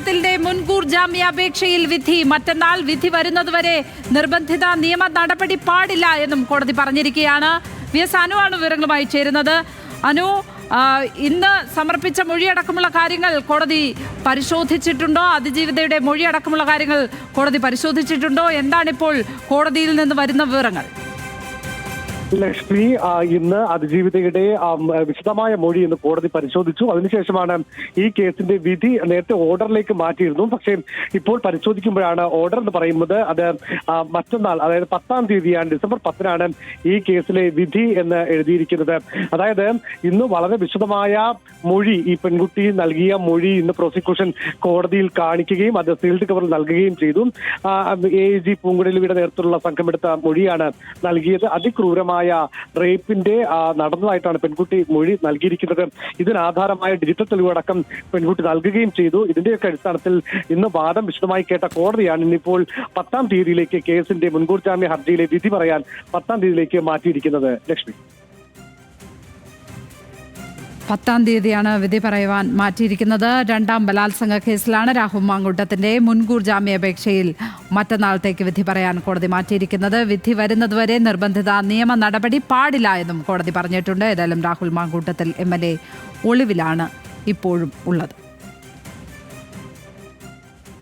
മാങ്കൂട്ടത്തിന്റെ മുൻകൂർ ജാമ്യാപേക്ഷയിൽ വിധി. മറ്റന്നാൾ വിധി വരുന്നതുവരെ നിർബന്ധിത നിയമ നടപടി പാടില്ല എന്നും കോടതി പറഞ്ഞിരിക്കുകയാണ്. വി എസ് അനു ആണ് വിവരങ്ങളുമായി ചേരുന്നത്. അനു ഇന്ന് സമർപ്പിച്ച മൊഴിയടക്കമുള്ള കാര്യങ്ങൾ കോടതി പരിശോധിച്ചിട്ടുണ്ടോ? അതിജീവിതയുടെ മൊഴിയടക്കമുള്ള കാര്യങ്ങൾ കോടതി പരിശോധിച്ചിട്ടുണ്ടോ? എന്താണിപ്പോൾ കോടതിയിൽ നിന്ന് വരുന്ന വിവരങ്ങൾ? ലക്ഷ്മി ഇന്ന് അതിജീവിതയുടെ വിശദമായ മൊഴി ഇന്ന് കോടതി പരിശോധിച്ചു. അതിനുശേഷമാണ് ഈ കേസിന്റെ വിധി നേരത്തെ ഓർഡറിലേക്ക് മാറ്റിയിരുന്നു. പക്ഷേ ഇപ്പോൾ പരിശോധിക്കുമ്പോഴാണ് ഓർഡർ എന്ന് പറയുന്നത് അത് മറ്റന്നാൾ അതായത് പത്താം തീയതിയാണ് ഡിസംബർ പത്തിനാണ് ഈ കേസിലെ വിധി എന്ന് എഴുതിയിരിക്കുന്നത്. അതായത് ഇന്ന് വളരെ വിശദമായ മൊഴി ഈ പെൺകുട്ടി നൽകിയ മൊഴി ഇന്ന് പ്രോസിക്യൂഷൻ കോടതിയിൽ കാണിക്കുകയും അത് സീൽഡ് കവറിൽ നൽകുകയും ചെയ്തു. എ ജി പൂങ്കുടലിയുടെ നേതൃത്വത്തിലുള്ള സംഘമെടുത്ത മൊഴിയാണ് നൽകിയത്. അതിക്രൂരമായ റേപ്പിന്റെ ആ, നടന്നതായിട്ടാണ് പെൺകുട്ടി മൊഴി നൽകിയിരിക്കുന്നത്. ഇതിനാധാരമായ ഡിജിറ്റൽ തെളിവടക്കം പെൺകുട്ടി നൽകുകയും ചെയ്തു. ഇതിന്റെയൊക്കെ അടിസ്ഥാനത്തിൽ ഇന്ന് വാദം വിശദമായി കേട്ട കോടതിയാണ് ഇന്നിപ്പോൾ പത്താം തീയതിയിലേക്ക് കേസിന്റെ മുൻകൂർ ജാമ്യ ഹർജിയിലെ വിധി പറയാൻ പത്താം തീയതിയിലേക്ക് മാറ്റിയിരിക്കുന്നത്. ലക്ഷ്മി. പത്താം തീയതിയാണ് വിധി പറയുവാൻ മാറ്റിയിരിക്കുന്നത്. രണ്ടാം ബലാത്സംഗ കേസിലാണ് രാഹുൽ മാങ്കൂട്ടത്തിന്റെ മുൻകൂർ ജാമ്യാപേക്ഷയിൽ മറ്റന്നാളത്തേക്ക് വിധി പറയാൻ കോടതി മാറ്റിയിരിക്കുന്നത്. വിധി വരുന്നതുവരെ നിർബന്ധിത നിയമ നടപടി പാടില്ല എന്നും കോടതി പറഞ്ഞിട്ടുണ്ട്. ഏതായാലും രാഹുൽ മാങ്കൂട്ടത്തിൽ എം ഒളിവിലാണ് ഇപ്പോഴും ഉള്ളത്.